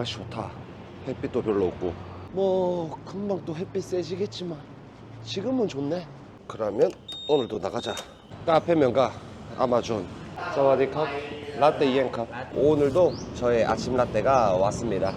날씨 좋다. 햇빛도 별로 없고. 뭐 금방 또 햇빛 세지겠지만 지금은 좋네. 그러면 오늘도 나가자. 카페 명가 아마존. 사와디컵 라떼 이엔컵. 오늘도 저의 아침 라떼가 왔습니다.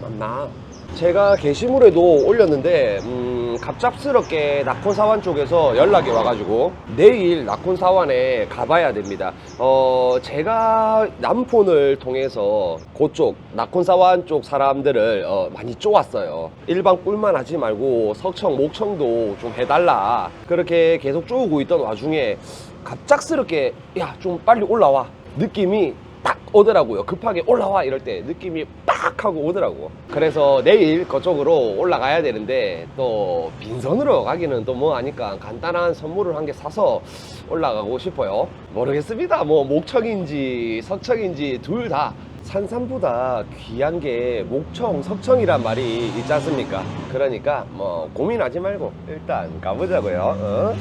맞나? 제가 게시물에도 올렸는데 음, 갑작스럽게 나콘사완 쪽에서 연락이 와가지고 내일 나콘사완에 가봐야 됩니다. 어, 제가 남폰을 통해서 그쪽 나콘사완 쪽 사람들을 어, 많이 쪼았어요. 일반 꿀만 하지 말고 석청, 목청도 좀 해달라. 그렇게 계속 쪼우고 있던 와중에 갑작스럽게 야 좀 빨리 올라와 느낌이 딱 오더라고요. 급하게 올라와 이럴 때 느낌이 빡 하고 오더라고. 그래서 내일 그쪽으로 올라가야 되는데 또 빈손으로 가기는 또 뭐 하니까 간단한 선물을 한 개 사서 올라가고 싶어요. 모르겠습니다. 뭐 목청인지 석청인지 둘 다 산삼보다 귀한 게 목청, 석청이란 말이 있지 않습니까? 그러니까 뭐 고민하지 말고 일단 가보자고요. 어?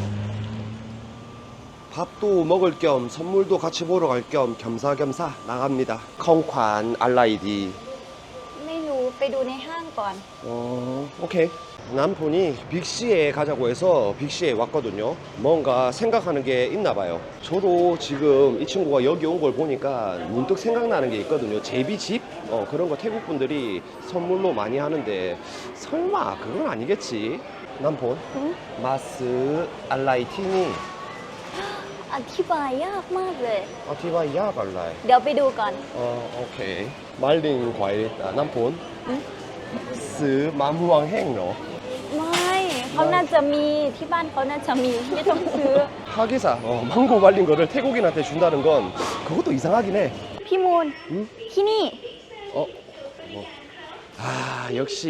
밥도 먹을 겸 선물도 같이 보러 갈 겸 겸사겸사 나갑니다. 콩관 알라이디. ไม่รู้ไปดูในห้างก่อน 어, 오케이. 남편이 빅시에 가자고 해서 빅시에 왔거든요. 뭔가 생각하는 게 있나 봐요. 저도 지금 이 친구가 여기 온 걸 보니까 문득 생각나는 게 있거든요. 제비집? 어, 그런 거 태국 분들이 선물로 많이 하는데 설마 그건 아니겠지? 남편. 응? 마스 알라이티니 อธิบายยากมากเลย 어티바이야 발라이. เดี๋ยวไปดูก่อน 어, 오케이. 말린 과일 아, 남폰. 응? 스 마무왕 행로. ไม่เขาน่าจะมีที่บ้านเขาน่าจะมีไม่ต้องซื้อ 하기사. 어, 망고 말린 거를 태국인한테 준다는 건 그것도 이상하긴 해. พี่มูล 응? ที่นี่ 어, 뭐. 아, 역시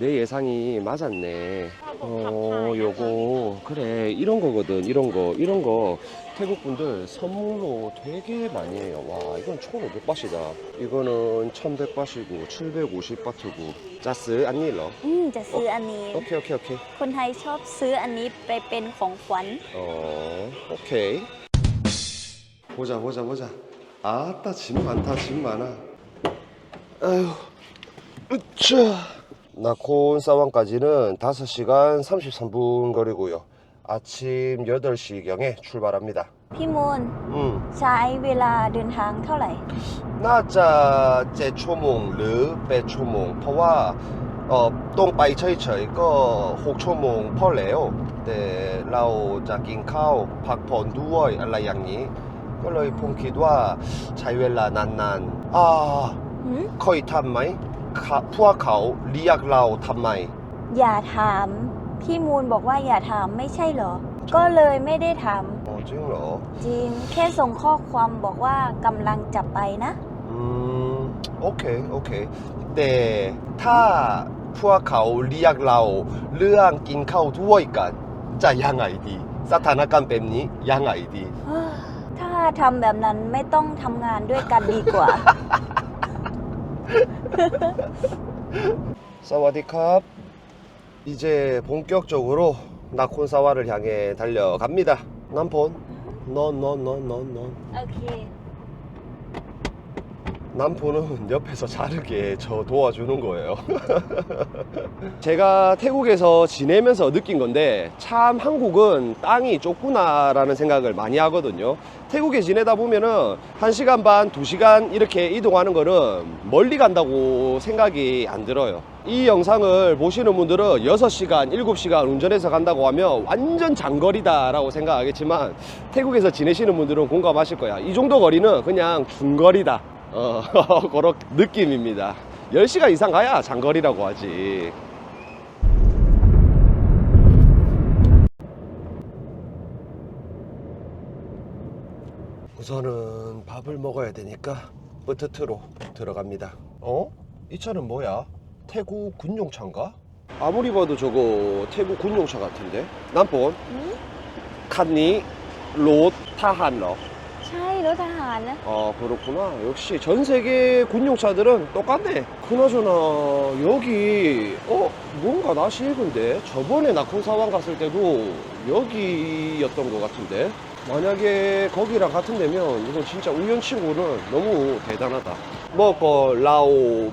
내 예상이 맞았네. 어, 요거 그래 이런 거거든. 이런 거, 이런 거 태국 분들 선물로 되게 많이 해요. 와, 이건 1,500바트다. 이거는 1,100바트고 750바트고. 짜스 안일러. อืมจะซื้ออันนี้ 오케이, 오케이, 오케이. คนไทยชอบซื้ออันนี้ไปเป็นของขวัญ 어, 오케이. 보자, 보자, 보자. 아따, 짐 많다, 짐 많아. 아휴, 으쌰. 나콘 사원까지는 5시간 33분 거리고요. 아침 8시경에 출발합니다. พี่มูล 음, ใช้เวลาเดินทางเท่าไหร่ 나자 제초몽 르 빼초몽 퍼와 어 똥빠이 처이처이 거 혹초몽 펄레요 네 라오 자긴 카오 박폰 두어이 알라양니 걸러이 폰키드와 자유엘라 난난 아 หืม 거의 탐마이 카 푸아카오 리약 라오 탐마이 อย่าถาม พี่มูลบอกว่าอย่าถามไม่ใช่เหรอ ก็เลยไม่ได้ถามอ๋อจริงเหรอ จริงแค่ส่งข้อความบอกว่ากำลังจะไปนะ อืม โอเค โอเค แต่ถ้าพวกเขาเรียกเราเรื่องกินข้าวด้วยกัน จะยังไงดี สถานการณ์แบบนี้ยังไงดีถ้าทำแบบนั้นไม่ต้องทำงานด้วยกันดีกว่า สวัสดีครับ 이제 본격적으로 나콘사와를 향해 달려갑니다. 남폰, 넌넌넌넌넌 오케이. 남포는 옆에서 자르게 저 도와주는 거예요. 제가 태국에서 지내면서 느낀 건데 참 한국은 땅이 좁구나라는 생각을 많이 하거든요. 태국에 지내다 보면은 1시간 반, 2시간 이렇게 이동하는 거는 멀리 간다고 생각이 안 들어요. 이 영상을 보시는 분들은 6시간, 7시간 운전해서 간다고 하면 완전 장거리다라고 생각하겠지만 태국에서 지내시는 분들은 공감하실 거야. 이 정도 거리는 그냥 중거리다. 어, 그런 느낌입니다. 10시간 이상 가야 장거리라고 하지. 우선은 밥을 먹어야 되니까 뿌트트로 들어갑니다. 어? 이 차는 뭐야? 태국 군용차인가? 아무리 봐도 저거 태국 군용차 같은데? 남본 หืม 칸니 롯 타한러 ใช่รถทหารนะ 아 그렇구나 역시 전 세계 군용차들은 똑같네 그나저나 여기 어 뭔가 낯이 익은데 저번에 나콘사왕 갔을 때도 여기였던 것 같은데 만약에 거기랑 같은 데면 이건 진짜 우연치고는 너무 대단하다 เมื่อก่อนเรา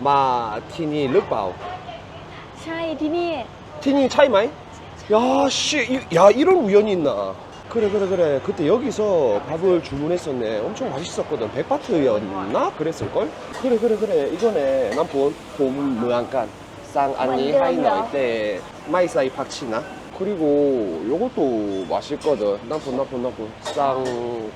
มาที่นี่หรือเปล่า ใช่ที่นี่ 티니 차이마이? 야, 씨, 이- 야, 이런 우연이 있나? 그래, 그래, 그래. 그때 여기서 밥을 주문했었네. 엄청 맛있었거든. 백바트였나? 그랬을걸? 그래, 그래, 그래. 이거네. 남폰, 봄, 무안간, 쌍, 안니, 완전 하이너, 나. 때, 마이사이 팍치나? 그리고 요것도 맛있거든. 나쁜 나쁜 나쁜 쌍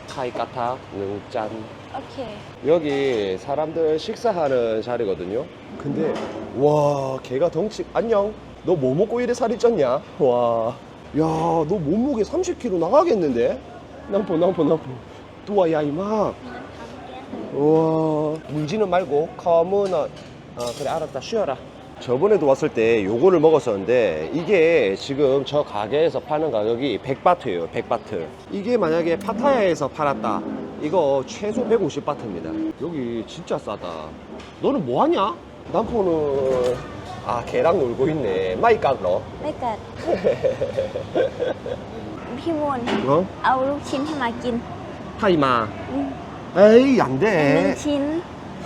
카이카타 능짠. 오케이. 여기 사람들 식사하는 자리거든요. 근데 와 걔가 덩치 안녕. 너 뭐 먹고 이래 살이 쪘냐? 와야너 몸무게 30kg 나가겠는데? 남포 남포 남포 또와야 임마. 우와. 물지는 말고 커무너 어, 어 그래 알았다. 쉬어라. 저번에도 왔을 때 요거를 먹었었는데 이게 지금 저 가게에서 파는 가격이 100바트예요 100바트 이게 만약에 파타야에서 팔았다 이거 최소 150바트입니다 여기 진짜 싸다 너는 뭐하냐? 남포는 아 걔랑 놀고 있네 마이 깎러 ไม่กัด พี่มูล 어? เอาลูกชิ้นให้มากิน 타이마 อืม 에이 หนึ่ง 안돼 ชิ้น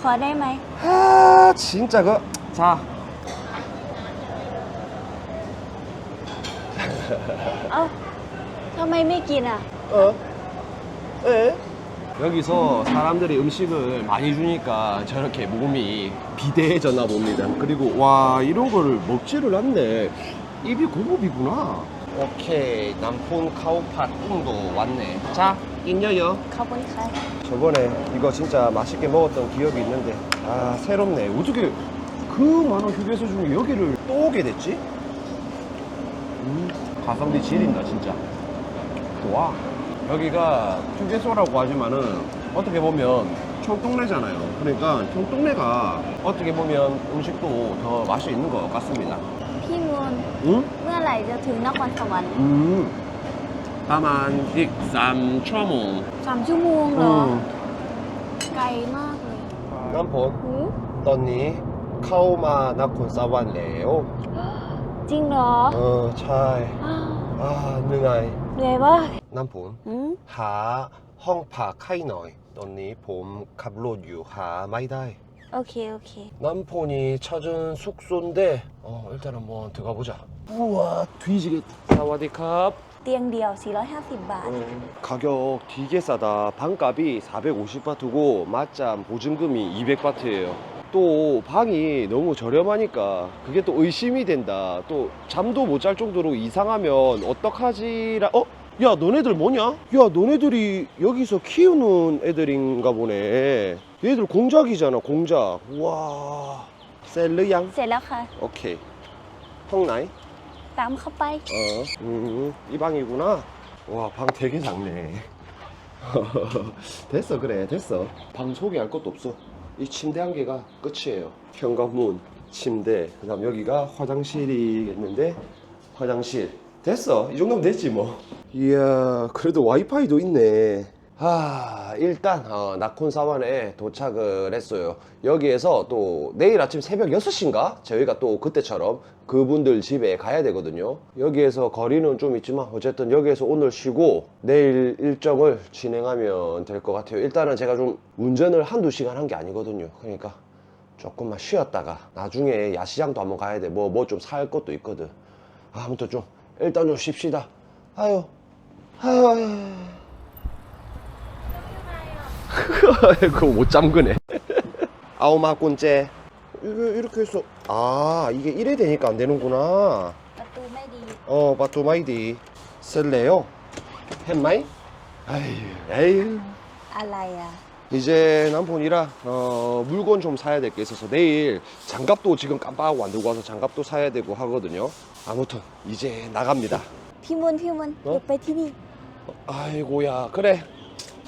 ขอได้ไหม 아 진짜 그자 เอ้าทำไมไม่กินอ่ะ 어? 에? 여기서 사람들이 음식을 많이 주니까 저렇게 몸이 비대해졌나 봅니다. 그리고 와 이런 거를 먹지를 않네. 입이 고급이구나. 오케이 남폰 카오팟 꿈도 왔네. 자 인여요. ขอบคุณค่ะ 저번에 이거 진짜 맛있게 먹었던 기억이 있는데 아 새롭네. 어떻게 그 많은 휴게소 중에 여기를 또 오게 됐지? 음, 가성비 지린다 진짜. 좋아. 여기가 휴게소라고 하지만은 어떻게 보면 총동네잖아요. 그러니까 총동네가 어떻게 보면 음식도 더 맛이 있는 것 같습니다. พี่มูล 응? เมื่อไหร่จะถึงนครสวรรค์ 음. 다만 익삼 초몽. สามชั่วโมงเหรอ 음. ไกลมากเลย 남폰 หือ 떠니 카오마 나콘 사완레오. จริงเหรอ 어, 차이. 아, 능아이. เหนื่อยปะ 남폰 หืม 하 헝파 카이너이. 떠니 봄 갑로유 하 마이다이. โอเค โอเค 남폰이 찾은 숙소인데 어 일단 한번 들어가 보자. 우와 뒤지겠다. 사와디캅. เตียงเดียว 450 บาท 가격 되게 싸다. 방값이 450바트고 맞잠 보증금이 200바트예요. 또 방이 너무 저렴하니까 그게 또 의심이 된다. 또 잠도 못 잘 정도로 이상하면 어떡하지라. 어? 야 너네들 뭐냐? 야 너네들이 여기서 키우는 애들인가 보네. 얘들 공작이잖아 공작. 와 셀르양. เสร็จแล้วค่ะ 오케이. 형나이? ตามเข้าไป 어, 음, 이 방이구나. 와, 방 되게 작네. 됐어, 그래, 됐어. 방 소개할 것도 없어. 이 침대 한 개가 끝이에요. 현관문, 침대, 그 다음 여기가 화장실이겠는데, 화장실. 됐어. 이 정도면 됐지, 뭐. 이야, 그래도 와이파이도 있네. 아, 일단, 어, 나콘사완에 도착을 했어요. 여기에서 또 내일 아침 새벽 6시인가? 저희가 또 그때처럼 그분들 집에 가야 되거든요. 여기에서 거리는 좀 있지만, 어쨌든 여기에서 오늘 쉬고 내일 일정을 진행하면 될 것 같아요. 일단은 제가 좀 운전을 한두 시간 한 게 아니거든요. 그러니까 조금만 쉬었다가 나중에 야시장도 한번 가야 돼. 뭐, 뭐 좀 살 것도 있거든. 아, 아무튼 좀, 일단 좀 쉽시다. 아유, 아유, 아유. 그거 못 잠그네. 아오마꾼째. 이거 이렇게 해서 아 이게 이래 되니까 안 되는구나. 바토마이디. 어 바토마이디. 셀레요. 햇마이? 아휴 에휴. 알라야. 이제 남편이라 어, 물건 좀 사야 될 게 있어서 내일 장갑도 지금 깜빡하고 안 들고 와서 장갑도 사야 되고 하거든요. 아무튼 이제 나갑니다. 티몬 티몬. 어? 옆에 티니 아이고야. 그래.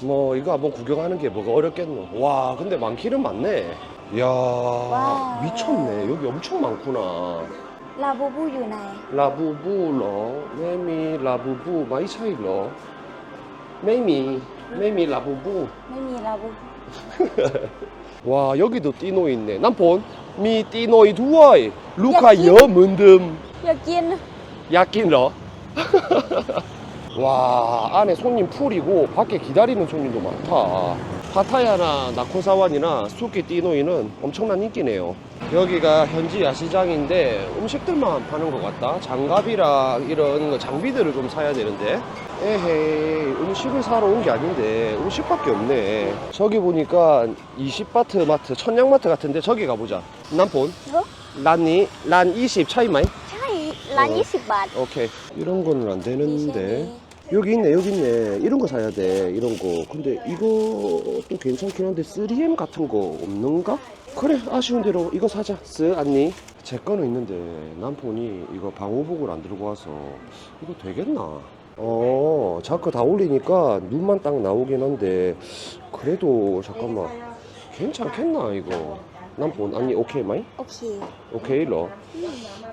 뭐 이거 한번 구경하는 게 뭐가 어렵겠노? 와 근데 많기는 많네. 이야 미쳤네. 여기 엄청 많구나. 라부부 유나이 라부부 러 메미 라부부 마이 차이 러. 메미 메미 라부부. 메미 라부부 와 여기도 띠노 있네. 난본 미 띠노이 두어이. 루카 여 문듬. 야긴 야긴러. 와 안에 손님 풀이고 밖에 기다리는 손님도 많다. 파타야나 나코사완이나 수키띠노이는 엄청난 인기네요. 여기가 현지 야시장인데 음식들만 파는 것 같다. 장갑이랑 이런 장비들을 좀 사야 되는데. 에헤이 음식을 사러 온 게 아닌데 음식밖에 없네. 저기 보니까 20바트 마트 천냥마트 같은데 저기 가보자. 난폰 뭐? 어? 란이 란 20 차이 마이? 차이 란 어, 20밭 오케이. 이런 거는 안 되는데. 여기 있네 여기 있네. 이런 거 사야 돼 이런 거. 근데 이것도 괜찮긴 한데 3M 같은 거 없는가? 그래 아쉬운 대로 이거 사자. 쓰 안니? 제 거는 있는데 남편이 이거 방호복을 안 들고 와서 이거 되겠나? 어 자크 다 올리니까 눈만 딱 나오긴 한데 그래도 잠깐만 괜찮겠나 이거 남편 아니 오케이 마이? โอเค 오케이 러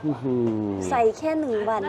흠흠. ใส่แค่หนึ่งวัน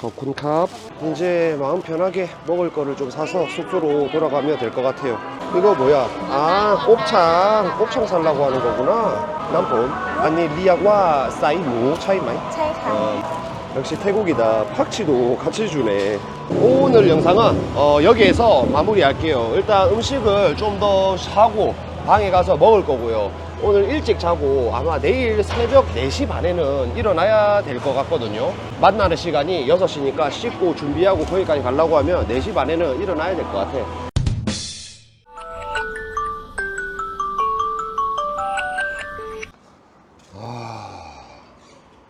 거쿤캅 이제 마음 편하게 먹을 거를 좀 사서 숙소로 돌아가면 될 것 같아요 이거 뭐야 아 곱창 곱창 살라고 하는 거구나 남편 아니 리아과 사이무 차이마이 ใช่ค่ะ 어, 역시 태국이다 팍치도 같이 주네 오늘 영상은 어, 여기에서 마무리할게요 일단 음식을 좀 더 사고 방에 가서 먹을 거고요. 오늘 일찍 자고 아마 내일 새벽 4시 반에는 일어나야 될 것 같거든요. 만나는 시간이 6시니까 씻고 준비하고 거기까지 가려고 하면 4시 반에는 일어나야 될 것 같아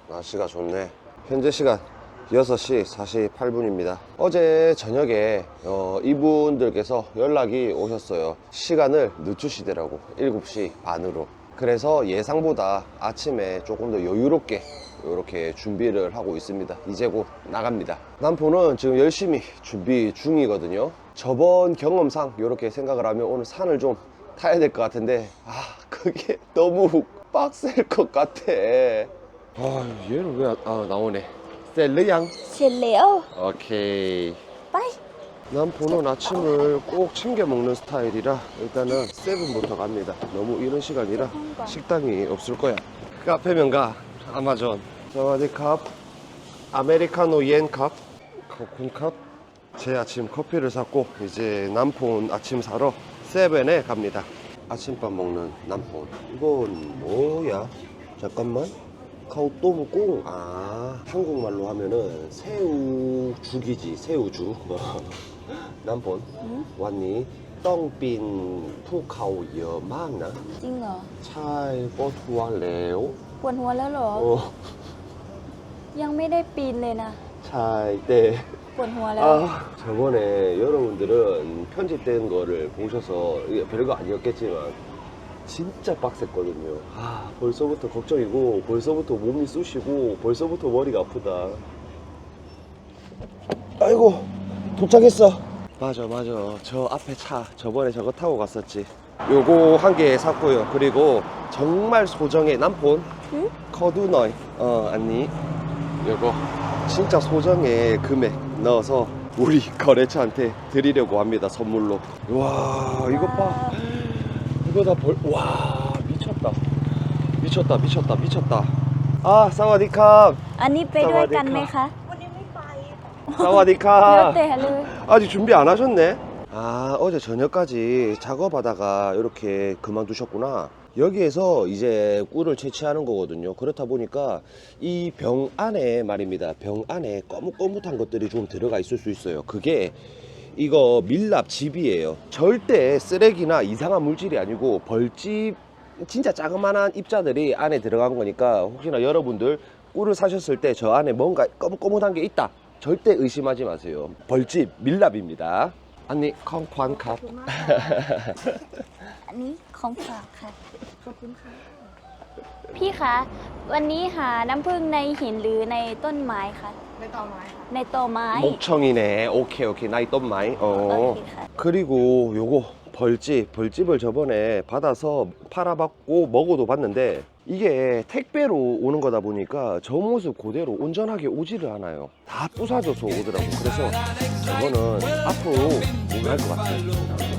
날씨가 좋네. 현재 시간 6시 48분입니다. 어제 저녁에 어, 이분들께서 연락이 오셨어요. 시간을 늦추시더라고. 7시 반으로. 그래서 예상보다 아침에 조금 더 여유롭게 이렇게 준비를 하고 있습니다. 이제 곧 나갑니다. 남포는 지금 열심히 준비 중이거든요. 저번 경험상 이렇게 생각을 하면 오늘 산을 좀 타야 될 것 같은데 아 그게 너무 빡셀 것 같아. 아 얘는 왜 아, 나오네. 셀르양. เสร็จแล้ว 오케이. ไป 남포는 아침을 꼭 챙겨 먹는 스타일이라 일단은 세븐부터 갑니다. 너무 이른 시간이라 식당이 없을 거야. 카페면 가. 아마존. 사와디캅. 아메리카노 옌캅. 코쿤캅. 제 아침 커피를 샀고 이제 남폰 아침 사러 세븐에 갑니다. 아침밥 먹는 남폰. 이건 뭐야? 잠깐만. 카우또무꽁 아 한국말로 하면은 새우죽이지 새우죽 남본 หืม 왔니 떵빈 푸카오 여망나 จริงเหรอ 차이 뽀투알레오 ปวดหัวแล้วเหรอ 어 ยังไม่ได้ปีนเลยนะ 차이 때 ปวดหัวแล้ว 아, 저번에 여러분들은 편집된 거를 보셔서 이게 별거 아니었겠지만 진짜 빡셌거든요. 아, 벌써부터 걱정이고, 벌써부터 몸이 쑤시고, 벌써부터 머리가 아프다. 아이고, 도착했어. 맞아, 맞아. 저 앞에 차, 저번에 저거 타고 갔었지. 요거 한 개 샀고요. 그리고 정말 소정의 남폰. 응? 커두너이. 어, 아니. 요거 진짜 소정의 금액 넣어서 우리 거래처한테 드리려고 합니다 선물로 와 이것 봐 이거 다 벌 와 미쳤다 미쳤다 미쳤다 미쳤다 아 사와디캅 อันนี้ไปด้วยกันไหมคะ แล้ว 사와디캅 แต่เลย 아직 준비 안 하셨네 아 어제 저녁까지 작업하다가 이렇게 그만두셨구나 여기에서 이제 꿀을 채취하는 거거든요 그렇다 보니까 이 병 안에 말입니다 병 안에 거뭇거뭇한 것들이 좀 들어가 있을 수 있어요 그게 이거 밀랍집이에요 절대 쓰레기나 이상한 물질이 아니고 벌집 진짜 자그마한 입자들이 안에 들어간 거니까 혹시나 여러분들 꿀을 사셨을 때 저 안에 뭔가 거뭇거뭇한 게 있다 절대 의심하지 마세요 벌집 밀랍입니다 아니 콩판캅 อันนี้ของฝากค่ะ ขอบคุณค่ะ พี่คะ วันนี้หาน้ำผึ้งในหินหรือในต้นไม้คะ ในตอไม้ค่ะ ในโตไม้ 목청이네 오케이 오케이 나이 똠마이 โอ 어 เคค่ะ 그리고 요거 벌집 벌집을 저번에 받아서 팔아봤고 먹어도 봤는데 이게 택배로 오는 거다 보니까 저 모습 그대로 온전하게 오지를 않아요 다 부사져서 오더라고 그래서 저거는 앞으로 못 할 것 같아요